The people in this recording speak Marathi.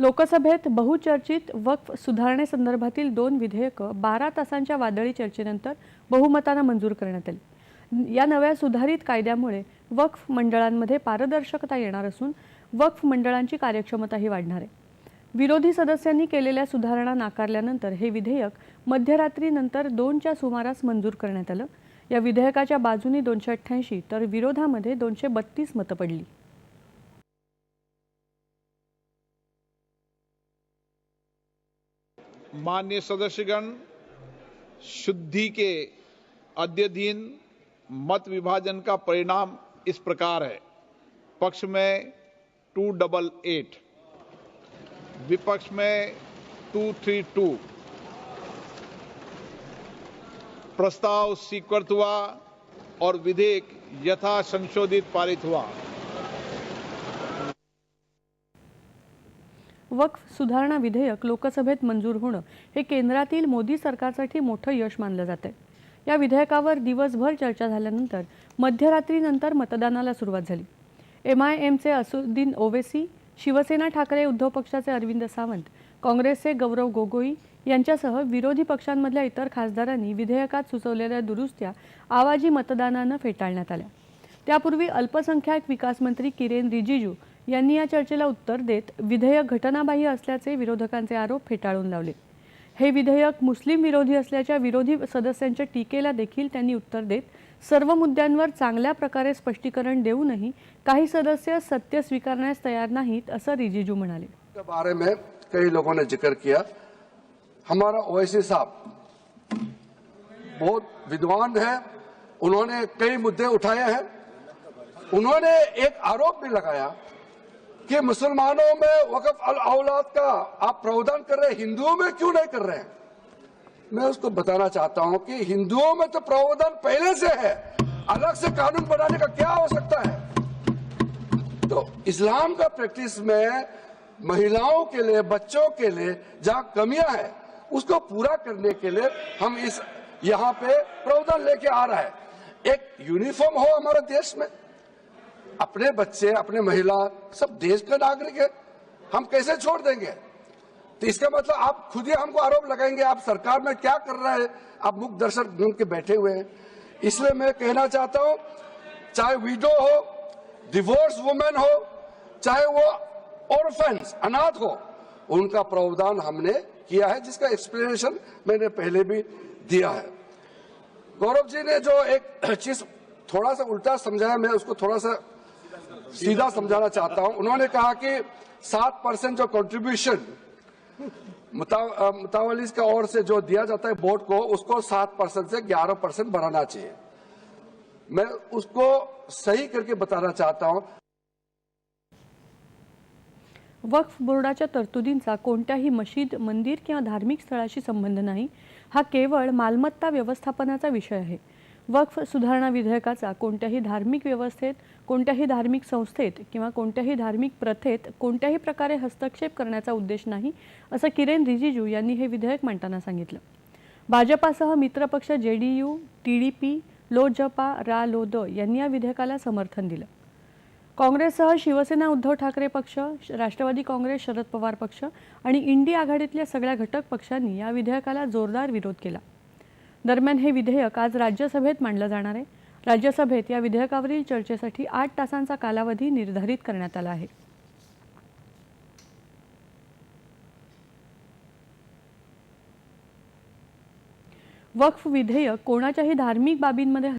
लोकसभेत बहुचर्चित वक्फ सुधारणेसंदर्भातील दोन विधेयकं बारा तासांच्या वादळी चर्चेनंतर बहुमतानं मंजूर करण्यात आली. या नव्या सुधारित कायद्यामुळे वक्फ मंडळांमध्ये पारदर्शकता येणार असून वक्फ मंडळांची कार्यक्षमताही वाढणार आहे. विरोधी सदस्यांनी केलेल्या सुधारणा नाकारल्यानंतर हे विधेयक मध्यरात्रीनंतर दोनच्या सुमारास मंजूर करण्यात आलं. या विधेयकाच्या बाजूनी दोनशे अठ्ठ्याऐंशी तर विरोधामध्ये दोनशे बत्तीस मतं पडली. मान्य सदस्यगण, शुद्धि के अद्यधीन मत विभाजन का परिणाम इस प्रकार है। पक्ष में टू डबल एट, विपक्ष में टू थ्री टू। प्रस्ताव स्वीकृत हुआ और विधेयक यथा संशोधित पारित हुआ। वक्फ सुधारणा विधेयक लोकसभेत मंजूर होणं हे केंद्रातील मोदी सरकारसाठी मोठं यश मानलं जात आहे या विधेयकावर दिवसभर चर्चा झाल्यानंतर मध्यरात्रीनंतर मतदानाला सुरुवात झाली. एम आय एमचे असुद्दीन ओवेसी शिवसेना ठाकरे उद्धव पक्षाचे अरविंद सावंत काँग्रेसचे गौरव गोगोई यांच्यासह विरोधी पक्षांमधल्या इतर खासदारांनी विधेयकात सुचवलेल्या दुरुस्त्या आवाजी मतदानानं फेटाळण्यात आल्या. त्यापूर्वी अल्पसंख्याक विकास मंत्री किरेन रिजिजू यांनी या चर्चेला उत्तर देत विधेयक घटनाबाह्य असल्याचे विरोधकांचे आरोप फेटाळून लावले. हे विधेयक मुस्लिम विरोधी असल्याच्या विरोधी सदस्यांच्या टीकेला देखील त्यांनी उत्तर देत सर्व मुद्द्यांवर चांगल्या प्रकारे स्पष्टीकरण देऊनही काही सदस्य सत्य स्वीकारण्यास तयार नाहीत असं रिजिजू म्हणाले. बारे में कई लोगों ने जिक्र किया। हमारा ओवैसी साहब बहुत विद्वान है। उन्होंने कई मुद्दे उठाए हैं। उन्होंने एक आरोप भी लगाया कि मुसलमानों में वकफ अल औलाद का आप प्रावधान कर रहे हैं? हिंदुओं में क्यों नहीं कर रहे हैं? मैं उसको बताना चाहता हूँ कि हिंदुओं में तो प्रावधान पहले से है। अलग से कानून बनाने का क्या आवश्यकता है? तो इस्लाम का प्रैक्टिस में महिलाओं के लिए, बच्चों के लिए जहाँ कमियाँ है, उसको पूरा करने के लिए हम इस यहाँ पे प्रावधान लेके आ रहा है। एक यूनिफॉर्म हो हमारे देश में। अपने बच्चे, अपने महिला, सब देश का नागरिक है। हम कैसे छोड़ देंगे? तो इसका मतलब आप खुद ही हमको आरोप लगाएँगे, आप सरकार में क्या कर रहे हैं? आप मुख दर्शक बन के बैठे हुए हैं। इसलिए मैं कहना चाहता हूँ, चाहे विडो हो डिवोर्स वुमेन हो, चाहे वो ऑर्फेंस अनाथ हो, उनका प्रावधान हमने किया है, जिसका एक्सप्लेनेशन मैंने पहले भी दिया है। गौरव जी ने जो एक चीज़ थोड़ा सा उल्टा समझाया, मैं उसको थोड़ा सा सीधा समझाना चाहता हूं। उन्होंने कहा कि सात परसेंट जो कंट्रीब्यूशन मुतावलीस का ओर से जो दिया जाता है बोर्ड को उसको सात परसेंट से ग्यारह परसेंट बढ़ाना चाहिए। मैं उसको सही करके बताना चाहता हूं। वक्फ बोर्डाच्या तरतुदींचा कोणत्याही मशीद मंदिर किंवा धार्मिक स्थळाशी संबंध नाही. हा केवळ मालमत्ता व्यवस्थापनाचा विषय आहे. वक्फ सुधारणा विधेयकाचा कोणत्याही धार्मिक व्यवस्थेत कोणत्याही धार्मिक संस्थेत किंवा कोणत्याही धार्मिक प्रथेत कोणत्याही प्रकारे हस्तक्षेप करण्याचा उद्देश नाही असं किरेन रिजिजू यांनी हे विधेयक मांडताना सांगितलं. भाजपासह मित्रपक्ष J D U T D P LJP रा लोद यांनी या विधेयकाला समर्थन दिलं. काँग्रेससह शिवसेना उद्धव ठाकरे पक्ष राष्ट्रवादी काँग्रेस शरद पवार पक्ष आणि इंडी आघाडीतल्या सगळ्या घटक पक्षांनी या विधेयकाला जोरदार विरोध केला. दरम्यान हे विधेयक आज राज्यसभेत मांडलं जाणार आहे. राज्यसभेत या विधेयकावरील चर्चेसाठी आठ तासांचा कालावधी निर्धारित करण्यात आला आहे. वक्फ विधेयक कोणाच्याही धार्मिक बाबींमध्ये